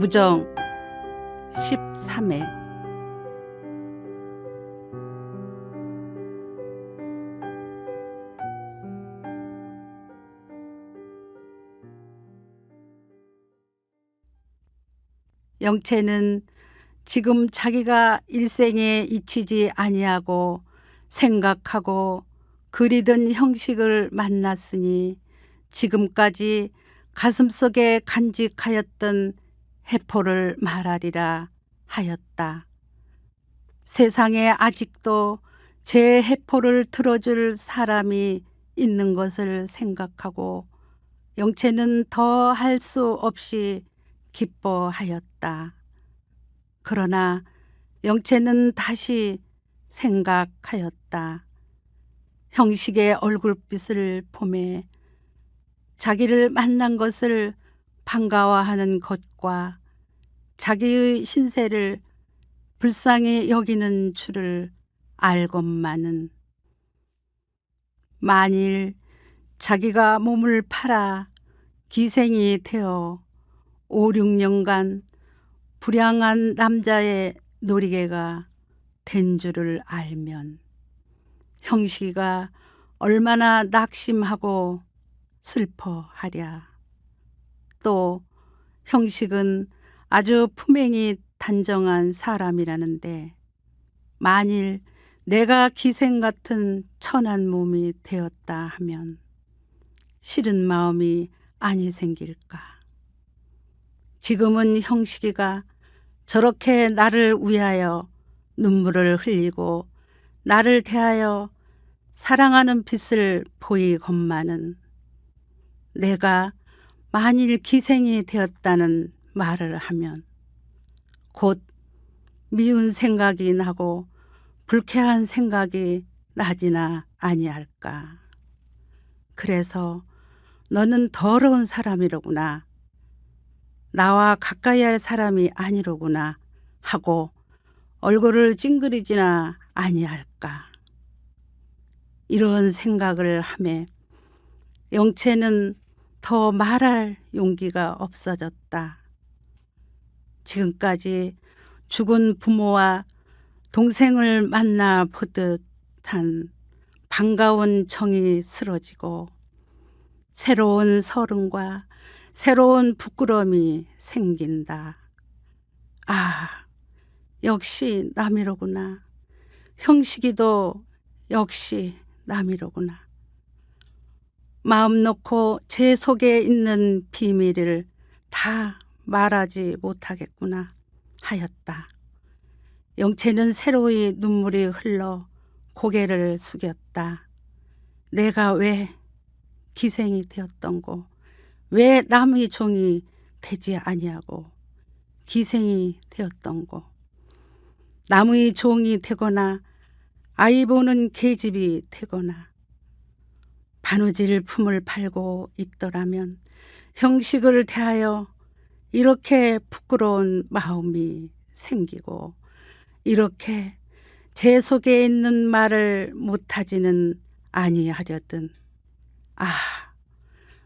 무정 13회. 영채는 지금 자기가 일생에 잊히지 아니하고 생각하고 그리던 형식을 만났으니 지금까지 가슴속에 간직하였던 해포를 말하리라 하였다. 세상에 아직도 제 해포를 들어줄 사람이 있는 것을 생각하고 영채는 더 할 수 없이 기뻐하였다. 그러나 영채는 다시 생각하였다. 형식의 얼굴빛을 보매 자기를 만난 것을 반가워하는 것과 자기의 신세를 불쌍히 여기는 줄을 알건만은 만일 자기가 몸을 팔아 기생이 되어 5, 6년간 불량한 남자의 놀이개가 된 줄을 알면 형식이가 얼마나 낙심하고 슬퍼하랴. 또 형식은 아주 품행이 단정한 사람이라는데 만일 내가 기생 같은 천한 몸이 되었다 하면 싫은 마음이 아니 생길까. 지금은 형식이가 저렇게 나를 위하여 눈물을 흘리고 나를 대하여 사랑하는 빛을 보이건만은 내가 만일 기생이 되었다는 말을 하면 곧 미운 생각이 나고 불쾌한 생각이 나지나 아니할까. 그래서 너는 더러운 사람이로구나. 나와 가까이 할 사람이 아니로구나 하고 얼굴을 찡그리지나 아니할까. 이런 생각을 하매 영채는 더 말할 용기가 없어졌다. 지금까지 죽은 부모와 동생을 만나 보듯한 반가운 정이 쓰러지고 새로운 서름과 새로운 부끄러움이 생긴다. 아, 역시 남이로구나. 형식이도 역시 남이로구나. 마음 놓고 제 속에 있는 비밀을 다 말하지 못하겠구나 하였다. 영채는 새로이 눈물이 흘러 고개를 숙였다. 내가 왜 기생이 되었던고, 왜 남의 종이 되지 아니하고 기생이 되었던고, 남의 종이 되거나 아이 보는 계집이 되거나 바느질 품을 팔고 있더라면 형식을 대하여 이렇게 부끄러운 마음이 생기고 이렇게 제 속에 있는 말을 못하지는 아니하려든 아,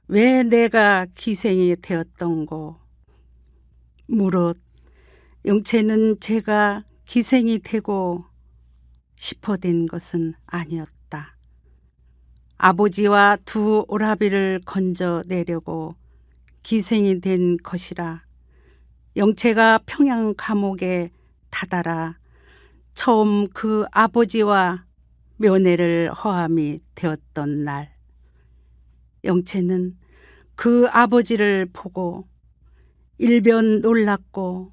왜 내가 기생이 되었던고 무릇 영채는 제가 기생이 되고 싶어된 것은 아니었다. 아버지와 두 오라비를 건져 내려고 기생이 된 것이라 영채가 평양 감옥에 다다라 처음 그 아버지와 면회를 허함이 되었던 날 영채는 그 아버지를 보고 일변 놀랐고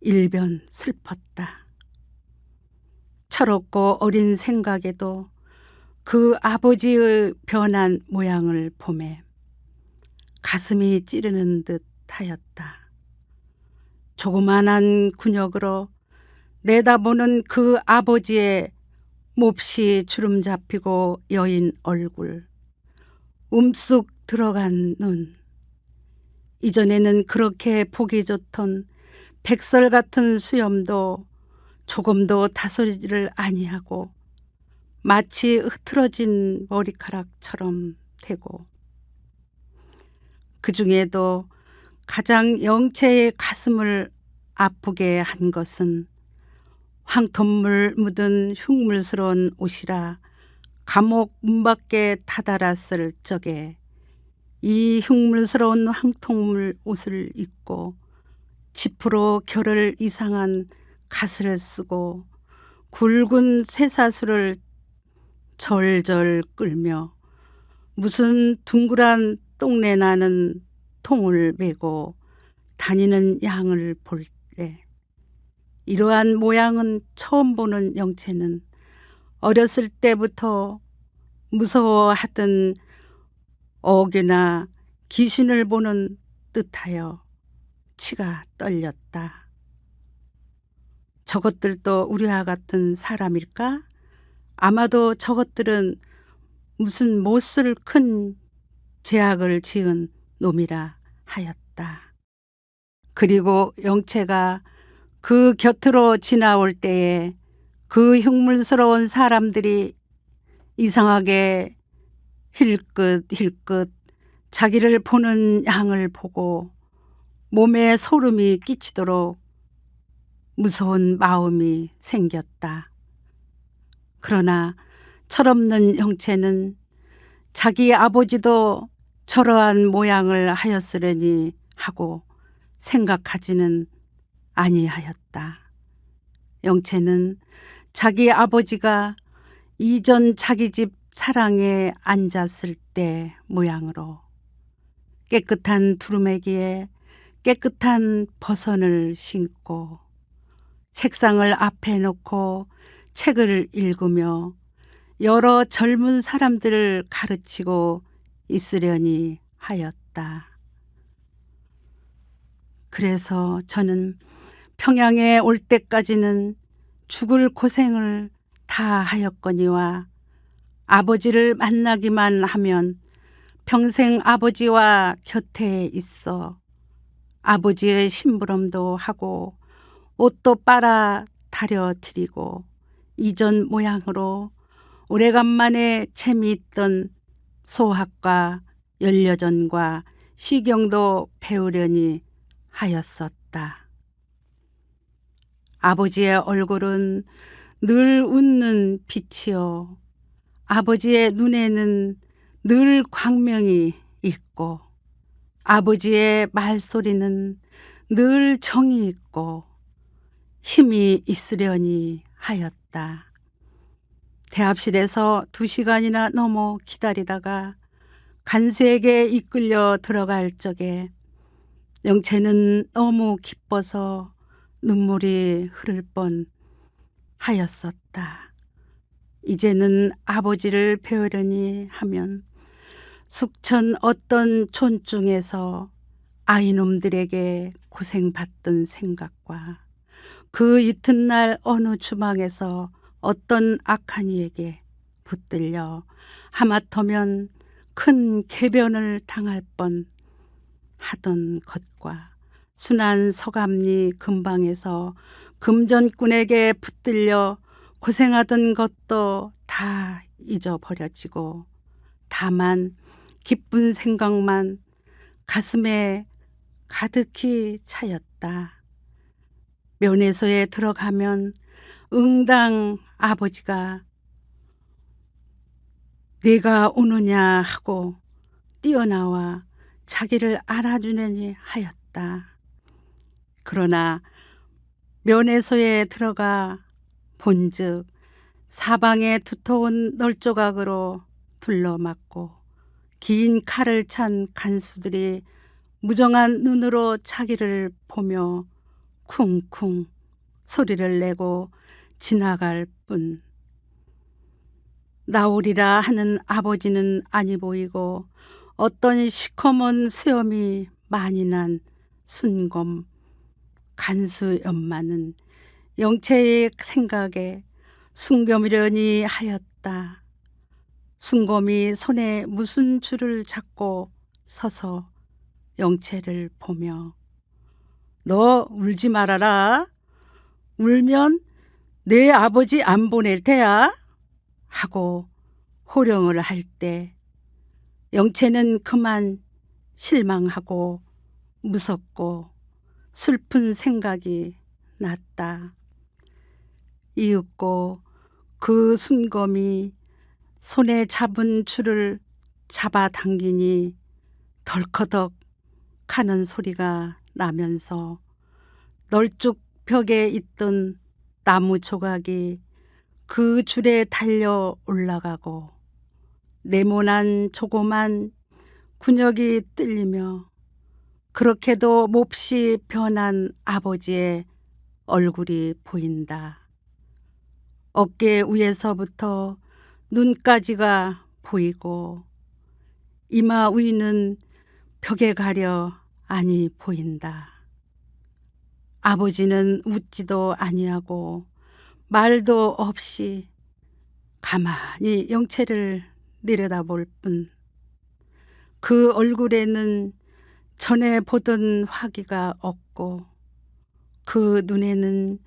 일변 슬펐다. 철없고 어린 생각에도 그 아버지의 변한 모양을 보매 가슴이 찌르는 듯 하였다. 조그만한 근육으로 내다보는 그 아버지의 몹시 주름 잡히고 여인 얼굴, 움쑥 들어간 눈. 이전에는 그렇게 보기 좋던 백설 같은 수염도 조금도 다소리를 아니하고 마치 흐트러진 머리카락처럼 되고. 그 중에도 가장 영체의 가슴을 아프게 한 것은 황토물 묻은 흉물스러운 옷이라 감옥 문 밖에 다다랐을 적에 이 흉물스러운 황토물 옷을 입고 지프로 결을 이상한 갓을 쓰고 굵은 쇠사슬을 절절 끌며 무슨 둥그란 똥내 나는 통을 메고 다니는 양을 볼 때 이러한 모양은 처음 보는 영체는 어렸을 때부터 무서워하던 어귀나 귀신을 보는 듯하여 치가 떨렸다. 저것들도 우리와 같은 사람일까? 아마도 저것들은 무슨 못을 큰 죄악을 지은 놈이라 하였다. 그리고 영체가 그 곁으로 지나올 때에 그 흉물스러운 사람들이 이상하게 힐끗 힐끗 자기를 보는 양을 보고 몸에 소름이 끼치도록 무서운 마음이 생겼다. 그러나 철없는 형체는 자기 아버지도 저러한 모양을 하였으려니 하고 생각하지는 아니하였다. 영체는 자기 아버지가 이전 자기 집 사랑에 앉았을 때 모양으로 깨끗한 두루매기에 깨끗한 버선을 신고 책상을 앞에 놓고 책을 읽으며 여러 젊은 사람들을 가르치고 있으려니 하였다. 그래서 저는 평양에 올 때까지는 죽을 고생을 다 하였거니와 아버지를 만나기만 하면 평생 아버지와 곁에 있어 아버지의 심부름도 하고 옷도 빨아 다려 드리고 이전 모양으로 오래간만에 재미있던 소학과 연려전과 시경도 배우려니 하였었다. 아버지의 얼굴은 늘 웃는 빛이요. 아버지의 눈에는 늘 광명이 있고 아버지의 말소리는 늘 정이 있고 힘이 있으려니 하였다. 대합실에서 두 시간이나 넘어 기다리다가 간수에게 이끌려 들어갈 적에 영채는 너무 기뻐서 눈물이 흐를 뻔 하였었다. 이제는 아버지를 배우려니 하면 숙천 어떤 촌중에서 아이놈들에게 고생받던 생각과 그 이튿날 어느 주방에서 어떤 악한 이에게 붙들려 하마터면 큰 개변을 당할 뻔 하던 것과 순한 서감리 근방에서 금전꾼에게 붙들려 고생하던 것도 다 잊어버려지고 다만 기쁜 생각만 가슴에 가득히 차였다. 면회소에 들어가면 응당 아버지가 내가 오느냐 하고 뛰어나와 자기를 알아주려니 하였다. 그러나 면회소에 들어가 본즉 사방에 두터운 널조각으로 둘러맞고 긴 칼을 찬 간수들이 무정한 눈으로 자기를 보며 쿵쿵 소리를 내고 지나갈 뿐 나오리라 하는 아버지는 아니 보이고 어떤 시커먼 수염이 많이 난 순검 간수 연마는 영체의 생각에 순겸이려니 하였다. 순검이 손에 무슨 줄을 잡고 서서 영체를 보며 너 울지 말아라. 울면 내 아버지 안 보낼 테야. 하고 호령을 할 때 영체는 그만 실망하고 무섭고 슬픈 생각이 났다. 이윽고 그 순검이 손에 잡은 줄을 잡아당기니 덜커덕 하는 소리가 나면서 널쭉 벽에 있던 나무 조각이 그 줄에 달려 올라가고 네모난 조그만 군역이 뜰리며 그렇게도 몹시 변한 아버지의 얼굴이 보인다. 어깨 위에서부터 눈까지가 보이고 이마 위는 벽에 가려 아니 보인다. 아버지는 웃지도 아니하고 말도 없이 가만히 영채를 내려다볼 뿐 그 얼굴에는 전에 보던 화기가 없고 그 눈에는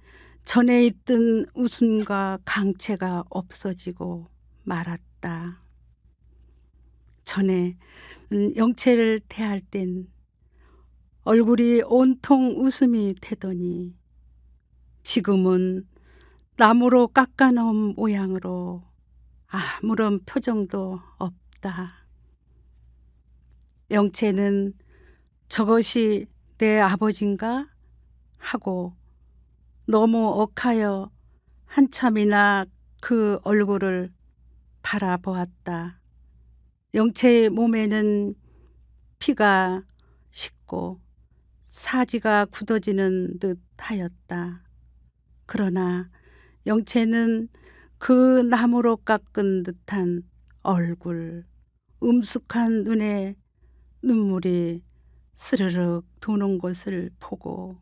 전에 있던 웃음과 강체가 없어지고 말았다. 전에 음, 영채를 대할 땐 얼굴이 온통 웃음이 되더니 지금은 나무로 깎아놓은 모양으로 아무런 표정도 없다. 영채는 저것이 내 아버지인가 하고 너무 억하여 한참이나 그 얼굴을 바라보았다. 영채의 몸에는 피가 식고 사지가 굳어지는 듯 하였다. 그러나 영채는 그 나무로 깎은 듯한 얼굴, 음숙한 눈에 눈물이 스르륵 도는 것을 보고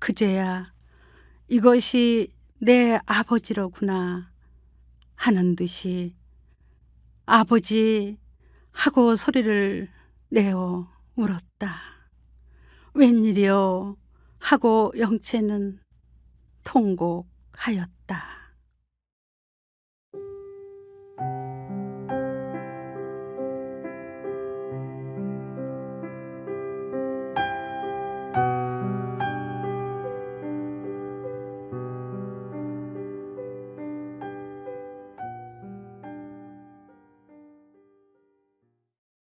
그제야 이것이 내 아버지로구나 하는 듯이 아버지 하고 소리를 내어 울었다. 웬일이요 하고 영채는 통곡하였다.